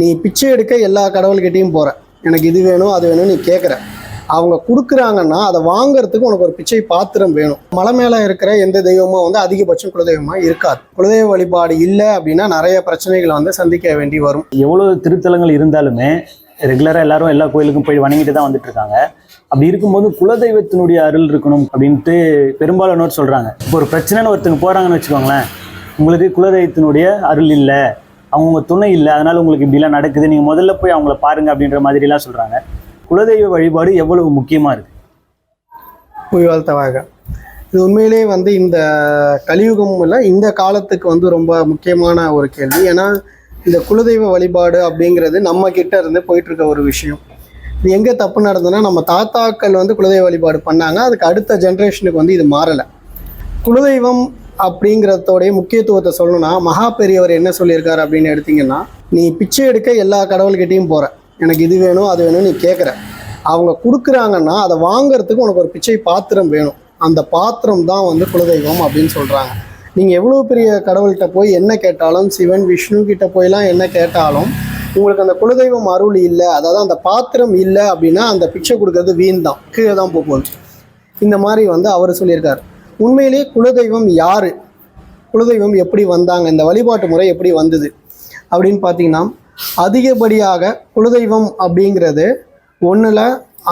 நீ பிச்சை எடுக்க எல்லா கடவுள்கிட்டையும் போற. எனக்கு இது வேணும் அது வேணும் நீ கேட்குற அவங்க கொடுக்குறாங்கன்னா அதை வாங்குறதுக்கு உனக்கு ஒரு பிச்சை பாத்திரம் வேணும். மலை மேலே இருக்கிற எந்த தெய்வமும் வந்து அதிகபட்சம் குலதெய்வமா இருக்காது. குலதெய்வ வழிபாடு இல்லை அப்படின்னா நிறைய பிரச்சனைகளை வந்து சந்திக்க வேண்டி வரும். எவ்வளோ திருத்தலங்கள் இருந்தாலுமே ரெகுலராக எல்லாரும் எல்லா கோயிலுக்கும் போய் வணங்கிட்டு தான் வந்துட்டு இருக்காங்க அப்படி இருக்கும்போது குலதெய்வத்தினுடைய அருள் இருக்கணும் அப்படின்ட்டு பெரும்பாலானோர் சொல்கிறாங்க இப்போ ஒரு பிரச்சனைன்னு ஒருத்தங்க போகிறாங்கன்னு வச்சுக்கோங்களேன் உங்களுக்கு குலதெய்வத்தினுடைய அருள் இல்லை. அவங்க துணை இல்லை அதனால உங்களுக்கு இப்படிலாம் நடக்குது நீங்கள் முதல்ல போய் அவங்கள பாருங்க அப்படின்ற மாதிரிலாம் சொல்கிறாங்க குலதெய்வ வழிபாடு எவ்வளவு முக்கியமாக இருக்குது புய் வாழ்த்தவாக இது உண்மையிலேயே வந்து இந்த கலியுகம் இல்லை இந்த காலத்துக்கு வந்து ரொம்ப முக்கியமான ஒரு கேள்வி. ஏன்னா இந்த குலதெய்வ வழிபாடு அப்படிங்கிறது நம்ம கிட்ட இருந்து போயிட்டுருக்க ஒரு விஷயம். இது எங்கே தப்பு நடந்ததுன்னா நம்ம தாத்தாக்கள் வந்து குலதெய்வ வழிபாடு பண்ணாங்க அதுக்கு அடுத்த ஜென்ரேஷனுக்கு வந்து இது மாறலை. குலதெய்வம் அப்படிங்கிறதோடைய முக்கியத்துவத்தை சொல்லணும்னா மகா பெரியவர் என்ன சொல்லியிருக்காரு அப்படின்னு எடுத்தீங்கன்னா நீ பிச்சை எடுக்க எல்லா கடவுள்கிட்டையும் போற. எனக்கு இது வேணும் அது வேணும் நீ கேட்குற அவங்க கொடுக்குறாங்கன்னா அதை வாங்குறதுக்கு உனக்கு ஒரு பிச்சை பாத்திரம் வேணும். அந்த பாத்திரம் தான் வந்து குலதெய்வம் அப்படின்னு சொல்கிறாங்க நீங்கள் எவ்வளோ பெரிய கடவுள்கிட்ட போய் என்ன கேட்டாலும் சிவன் விஷ்ணு கிட்ட போயெல்லாம் என்ன கேட்டாலும் உங்களுக்கு அந்த குலதெய்வம் அருள் இல்லை அதாவது அந்த பாத்திரம் இல்லை அப்படின்னா அந்த பிச்சை கொடுக்கறது வீண் தான். கீழே தான் போகும். இந்த மாதிரி வந்து அவர் சொல்லியிருக்காரு. உண்மையிலேயே குலதெய்வம் யாரு? குலதெய்வம் எப்படி வந்தாங்க? இந்த வழிபாட்டு முறை எப்படி வந்தது? அப்படின்னு பார்த்தீங்கன்னா அதிகப்படியாக குலதெய்வம் அப்படிங்கிறது ஒன்றில்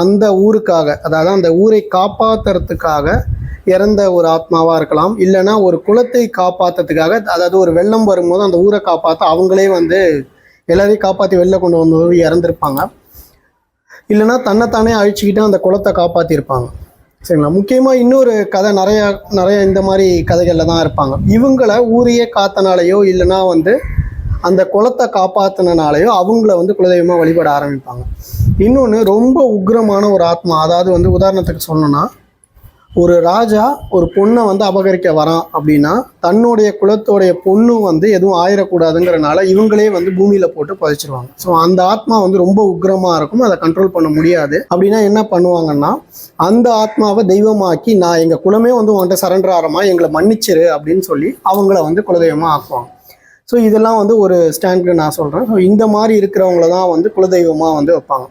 அந்த ஊருக்காக அதாவது அந்த ஊரை காப்பாற்றுறதுக்காக இறந்த ஒரு ஆத்மாவாக இருக்கலாம். இல்லைன்னா ஒரு குலத்தை காப்பாற்றுறதுக்காக அதாவது ஒரு வெள்ளம் வரும்போது அந்த ஊரை காப்பாற்ற அவங்களே வந்து எல்லாரையும் காப்பாற்றி வெளில கொண்டு வந்து இறந்துருப்பாங்க. இல்லைன்னா தன்னைத்தானே அழிச்சுக்கிட்டு அந்த குளத்தை காப்பாற்றிருப்பாங்க சரிங்களா? முக்கியமாக இன்னொரு கதை நிறைய நிறைய இந்த மாதிரி கதைகளில் தான் இருப்பாங்க. இவங்கள ஊரையே காத்தனாலேயோ இல்லைன்னா வந்து அந்த குளத்தை காப்பாற்றினாலேயோ அவங்கள வந்து குலதெய்வமாக வழிபட ஆரம்பிப்பாங்க. இன்னொன்று ரொம்ப உக்கிரமான ஒரு ஆத்மா அதாவது வந்து உதாரணத்துக்கு சொல்லணும்னா ஒரு ராஜா ஒரு பொண்ணை வந்து அபகரிக்க வரான் அப்படின்னா தன்னுடைய குலத்தோடைய பொண்ணு வந்து எதுவும் ஆயிடக்கூடாதுங்கிறனால இவங்களே வந்து பூமியில போட்டு புதைச்சிருவாங்க. ஸோ அந்த ஆத்மா வந்து ரொம்ப உக்கிரமா இருக்கும். அதை கண்ட்ரோல் பண்ண முடியாது. அப்படின்னா என்ன பண்ணுவாங்கன்னா அந்த ஆத்மாவை தெய்வமாக்கி நான் எங்க குலமே வந்து உன்கிட்ட சரண்டர் ஆகிறமா எங்களை மன்னிச்சிரு அப்படின்னு சொல்லி அவங்கள வந்து குலதெய்வமா ஆக்குவாங்க. ஸோ இதெல்லாம் வந்து ஒரு ஸ்டாண்டுக்கு நான் சொல்கிறேன் ஸோ இந்த மாதிரி இருக்கிறவங்கள தான் வந்து குலதெய்வமாக வந்து வைப்பாங்க.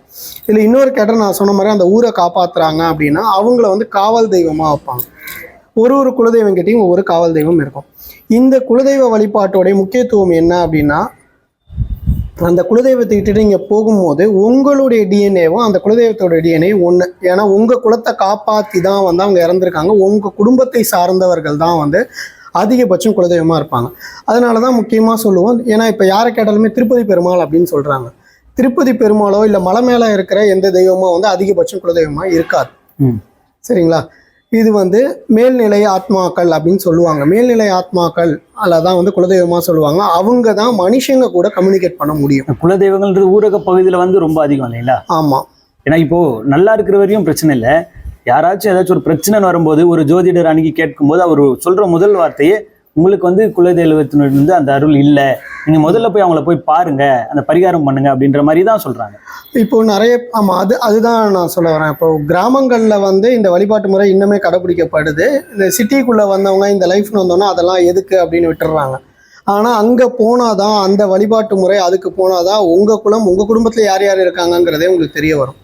இதில் இன்னொரு கேட்ட நான் சொன்ன மாதிரி அந்த ஊரை காப்பாற்றுறாங்க அப்படின்னா அவங்கள வந்து காவல் தெய்வமாக வைப்பாங்க. ஒரு ஒரு குலதெய்வம் கிட்டேயும் ஒவ்வொரு காவல் தெய்வம் இருக்கும். இந்த குலதெய்வ வழிபாட்டோடைய முக்கியத்துவம் என்ன அப்படின்னா அந்த குலதெய்வத்தை நீங்கள் போகும்போது உங்களுடைய டிஎன்ஏவும் அந்த குலதெய்வத்தோட டிஎன்ஏ ஒன்று ஏன்னா உங்கள் குலத்தை காப்பாற்றி தான் வந்து அவங்க இறந்துருக்காங்க. உங்கள் குடும்பத்தை சார்ந்தவர்கள் தான் வந்து அதிகபட்சம் குலதெய்வமாக இருப்பாங்க. அதனால தான் முக்கியமாக சொல்லுவோம். ஏன்னா இப்போ யாரை கேட்டாலுமே திருப்பதி பெருமாள் அப்படின்னு சொல்கிறாங்க திருப்பதி பெருமாளோ இல்லை மலை மேலே இருக்கிற எந்த தெய்வமோ வந்து அதிகபட்சம் குலதெய்வமாக இருக்காது. ம். சரிங்களா? இது வந்து மேல்நிலை ஆத்மாக்கள் அப்படின்னு சொல்லுவாங்க. மேல்நிலை ஆத்மாக்கள் அதில் தான் வந்து குலதெய்வமாக சொல்லுவாங்க. அவங்க தான் மனுஷங்க கூட கம்யூனிகேட் பண்ண முடியும். குலதெய்வங்கள்ன்றது ஊரக பகுதியில் வந்து ரொம்ப அதிகம் இல்லைங்களா? ஆமாம் ஏன்னா இப்போ நல்லா இருக்கிற வரையும் பிரச்சனை இல்லை. யாராச்சும் ஏதாச்சும் ஒரு பிரச்சனை வரும்போது ஒரு ஜோதிடர் அணுகி கேட்கும்போது அவர் சொல்ற முதல் வார்த்தையே உங்களுக்கு வந்து குலதெய்வத்தினிருந்து அந்த அருள் இல்லை. நீங்கள் முதல்ல போய் அவங்கள போய் பாருங்க. அந்த பரிகாரம் பண்ணுங்க. அப்படின்ற மாதிரி தான் சொல்கிறாங்க இப்போ நிறைய ஆமாம் அது அதுதான் நான் சொல்ல வரேன். இப்போ கிராமங்களில் வந்து இந்த வழிபாட்டு முறை இன்னுமே கடைபிடிக்கப்படுது இந்த சிட்டிக்குள்ளே வந்தவங்க இந்த லைஃப்னு வந்தோன்னா அதெல்லாம் எதுக்கு அப்படின்னு விட்டுறாங்க. ஆனால் அங்கே போனால் தான் அந்த வழிபாட்டு முறை அதுக்கு போனால் தான் உங்கள் குலம் உங்கள் குடும்பத்தில் யார் யார் இருக்காங்கங்கிறதே உங்களுக்கு தெரிய வரும்.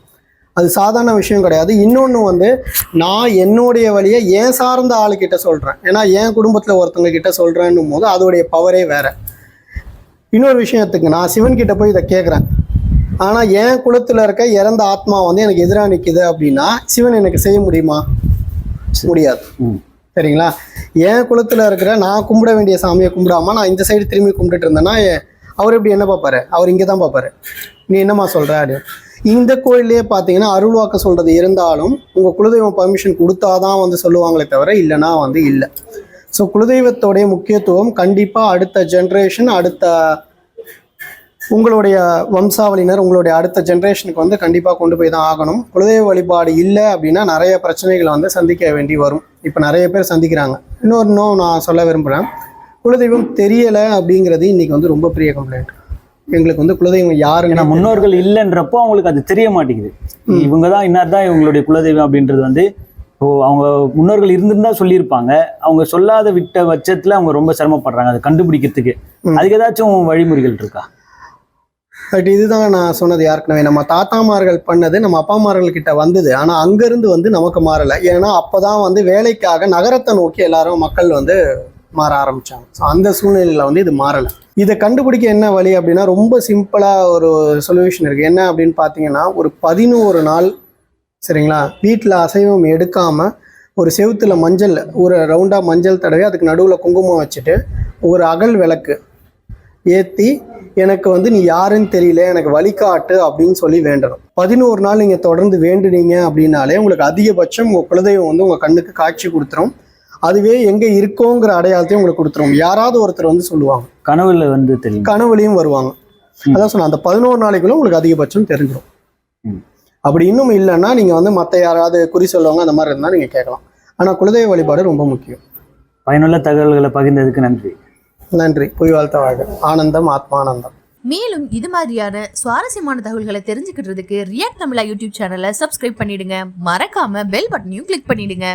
அது சாதாரண விஷயம் கிடையாது. இன்னொன்று வந்து நான் என்னுடைய வழியை ஏன் சார்ந்த ஆளுக்கிட்ட சொல்கிறேன் ஏன்னா என் குடும்பத்தில் ஒருத்தவங்க கிட்ட சொல்கிறேன்னும் போது அதோடைய பவரே வேற. இன்னொரு விஷயத்துக்கு நான் சிவன் கிட்ட போய் இதை கேட்குறேன் ஆனால் என் குலத்தில் இருக்க இறந்த ஆத்மா வந்து எனக்கு எதிராக நிற்குது அப்படின்னா சிவன் எனக்கு செய்ய முடியுமா? முடியாது. ம். சரிங்களா? என் குலத்தில் இருக்கிற நான் கும்பிட வேண்டிய சாமியை கும்பிடாம நான் இந்த சைடு திரும்பி கும்பிட்டுட்டு இருந்தேன்னா அவர் எப்படி என்ன பார்ப்பாரு? அவர் இங்கே தான் பார்ப்பாரு. நீ என்னம்மா சொல்கிற அப்படின்னு. இந்த கோயிலே பார்த்தீங்கன்னா அருள்வாக்க சொல்கிறது இருந்தாலும் உங்கள் குலதெய்வம் பர்மிஷன் கொடுத்தாதான் வந்து சொல்லுவாங்களே தவிர இல்லைனா வந்து இல்லை. ஸோ குலதெய்வத்தோடைய முக்கியத்துவம் கண்டிப்பாக அடுத்த ஜென்ரேஷன் அடுத்த உங்களுடைய வம்சாவளியினர் உங்களுடைய அடுத்த ஜென்ரேஷனுக்கு வந்து கண்டிப்பாக கொண்டு போய் தான் ஆகணும். குலதெய்வ வழிபாடு இல்லை அப்படின்னா நிறைய பிரச்சனைகளை வந்து சந்திக்க வேண்டி வரும். இப்போ நிறைய பேர் சந்திக்கிறாங்க. இன்னொரு இன்னும் நான் சொல்ல விரும்புகிறேன் குலதெய்வம் தெரியலை அப்படிங்கிறது இன்னைக்கு வந்து ரொம்ப பெரிய கம்ப்ளைண்ட் எங்களுக்கு வந்து குலதெய்வம் ஏன்னா யாருன்னு முன்னோர்கள் இல்லைன்றப்போ அவங்களுக்கு அது தெரிய மாட்டேங்குது. இவங்க தான் இன்னார் தான் இவங்களுடைய குலதெய்வம் அப்படின்றது வந்து இப்போ அவங்க முன்னோர்கள் இருந்திருந்தா சொல்லியிருப்பாங்க. அவங்க சொல்லாத விட்ட பட்சத்துல அவங்க ரொம்ப சிரமப்படுறாங்க அதை கண்டுபிடிக்கிறதுக்கு. அதுக்கு ஏதாச்சும் வழிமுறைகள் இருக்கா? பட் இதுதான் நான் சொன்னது ஏற்கனவே. நம்ம தாத்தாமார்கள் பண்ணது நம்ம அப்பாமார்கள் கிட்ட வந்தது. ஆனால் அங்கேருந்து வந்து நமக்கு மாறலை. ஏன்னா அப்போ தான் வந்து வேலைக்காக நகரத்தை நோக்கி எல்லாரும் மக்கள் வந்து மாற ஆரம்பித்தாங்க ஸோ அந்த சூழ்நிலையில் வந்து இது மாறலை. இதை கண்டுபிடிக்க என்ன வழி அப்படின்னா ரொம்ப சிம்பிளாக ஒரு சொல்யூஷன் இருக்குது என்ன அப்படின்னு பார்த்தீங்கன்னா ஒரு பதினோரு நாள் சரிங்களா? வீட்டில் அசைவம் எடுக்காமல் ஒரு செவுத்தில் மஞ்சள் ஒரு ரவுண்டாக மஞ்சள் தடவி அதுக்கு நடுவில் குங்குமம் வச்சுட்டு ஒரு அகல் விளக்கு ஏற்றி எனக்கு வந்து நீ யாருன்னு தெரியல எனக்கு வழிகாட்டு அப்படின்னு சொல்லி வேண்டணும். பதினோரு நாள் நீங்கள் தொடர்ந்து வேண்டுனீங்க அப்படின்னாலே உங்களுக்கு அதிகபட்சம் உங்கள் குலதெய்வம் வந்து உங்கள் கண்ணுக்கு காட்சி கொடுத்துரும். அதுவே எங்கே இருக்கோங்கிற அடையாளத்தையும் உங்களுக்கு கொடுத்துரும். யாராவது ஒருத்தர் வந்து சொல்லுவாங்க. கனவுல வந்து தெரியும். கனவுலையும் வருவாங்க. அதான் சொன்னேன் அந்த பதினோரு நாளைக்குள்ள உங்களுக்கு அதிகபட்சம் தெரிஞ்சிடும். அப்படி இன்னும் இல்லைன்னா நீங்கள் வந்து மற்ற யாராவது குறி சொல்லுவாங்க அந்த மாதிரி இருந்தால் நீங்கள் கேட்கலாம். ஆனால் குலதெய்வ வழிபாடு ரொம்ப முக்கியம். பயனுள்ள தகவல்களை பகிர்ந்ததுக்கு நன்றி. நன்றி. புய் வாழ்த்த வாழ்க. ஆனந்தம் ஆத்மானந்தம். மேலும் இது மாதிரியான சுவாரஸ்யமான தகவல்களை தெரிஞ்சுக்கிறதுக்கு ரியாக்ட் தமிழா யூடியூப் சேனலை சப்ஸ்கிரைப் பண்ணிடுங்க. மறக்காம பெல் பட்டனையும் கிளிக் பண்ணிடுங்க.